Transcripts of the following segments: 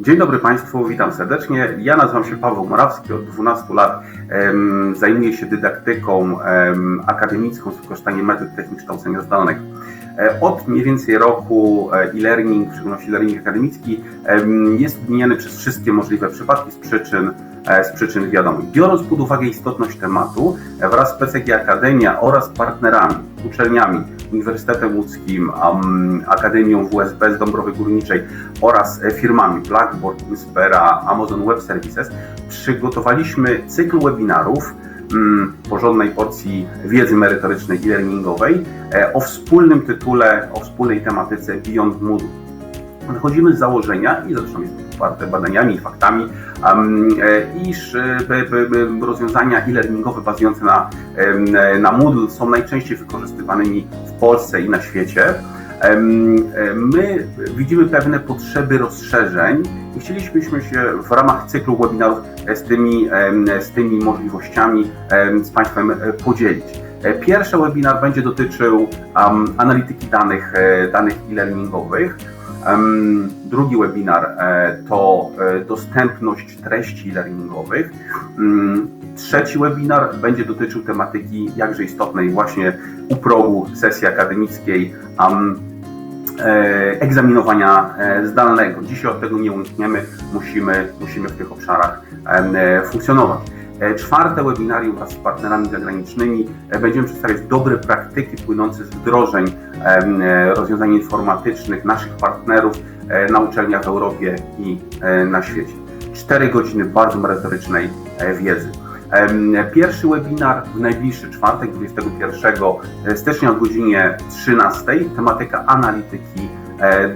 Dzień dobry Państwu, witam serdecznie. Ja nazywam się Paweł Morawski, od 12 lat em, zajmuję się dydaktyką em, akademicką z wykorzystaniem metod technik kształcenia zdalnego. Od mniej więcej roku e, e-learning, w szczególności e-learning akademicki, em, jest odmieniany przez wszystkie możliwe przypadki z przyczyn, e, z przyczyn wiadomych. Biorąc pod uwagę istotność tematu, e, wraz z PCG Akademia oraz partnerami, uczelniami, Uniwersytetem Łódzkim, Akademią WSB z Dąbrowy Górniczej oraz e, firmami Blackboard, Inspera, Amazon Web Services przygotowaliśmy cykl webinarów mm, porządnej porcji wiedzy merytorycznej i learningowej e, o wspólnym tytule, o wspólnej tematyce Beyond Moodle. Wychodzimy z założenia, i zresztą jest to poparte badaniami i faktami, e, iż e, rozwiązania e-learningowe bazujące na, e, na Moodle są najczęściej wykorzystywanymi w Polsce i na świecie. My widzimy pewne potrzeby rozszerzeń i chcielibyśmy się w ramach cyklu webinarów z tymi, z tymi możliwościami z Państwem podzielić. E, Pierwszy webinar będzie dotyczył um, analityki danych, e, danych e-learningowych. Em, Drugi webinar e, to e, dostępność treści e-learningowych. Mm, Trzeci webinar będzie dotyczył tematyki jakże istotnej właśnie u progu sesji akademickiej um, e, egzaminowania e, zdalnego. Dzisiaj od tego nie unikniemy, musimy, musimy w tych obszarach e, funkcjonować. E, Czwarte webinarium z partnerami zagranicznymi e, będziemy przedstawiać dobre praktyki płynące z wdrożeń e, rozwiązań informatycznych naszych partnerów na uczelniach w Europie i na świecie. Cztery godziny bardzo merytorycznej wiedzy. Pierwszy webinar w najbliższy czwartek, 21 stycznia o godzinie 13. Tematyka analityki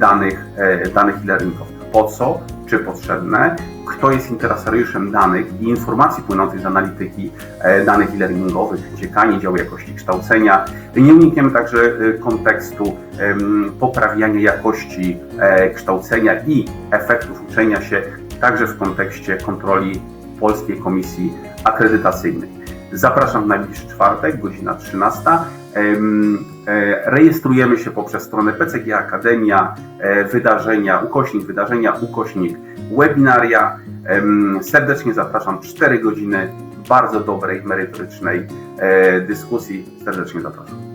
danych, danych e-learningowych. Po co, czy potrzebne, kto jest interesariuszem danych i informacji płynących z analityki e, danych e-learningowych, ciekanie działu jakości kształcenia. Nie unikniemy także e, kontekstu poprawiania jakości e, kształcenia i efektów uczenia się, także w kontekście kontroli Polskiej Komisji Akredytacyjnej. Zapraszam w najbliższy czwartek, godzina 13. Em, e, Rejestrujemy się poprzez stronę PCG Akademia, e, wydarzenia, ukośnik wydarzenia, ukośnik webinaria. Serdecznie zapraszam 4 godziny bardzo dobrej, merytorycznej e, dyskusji. Serdecznie zapraszam.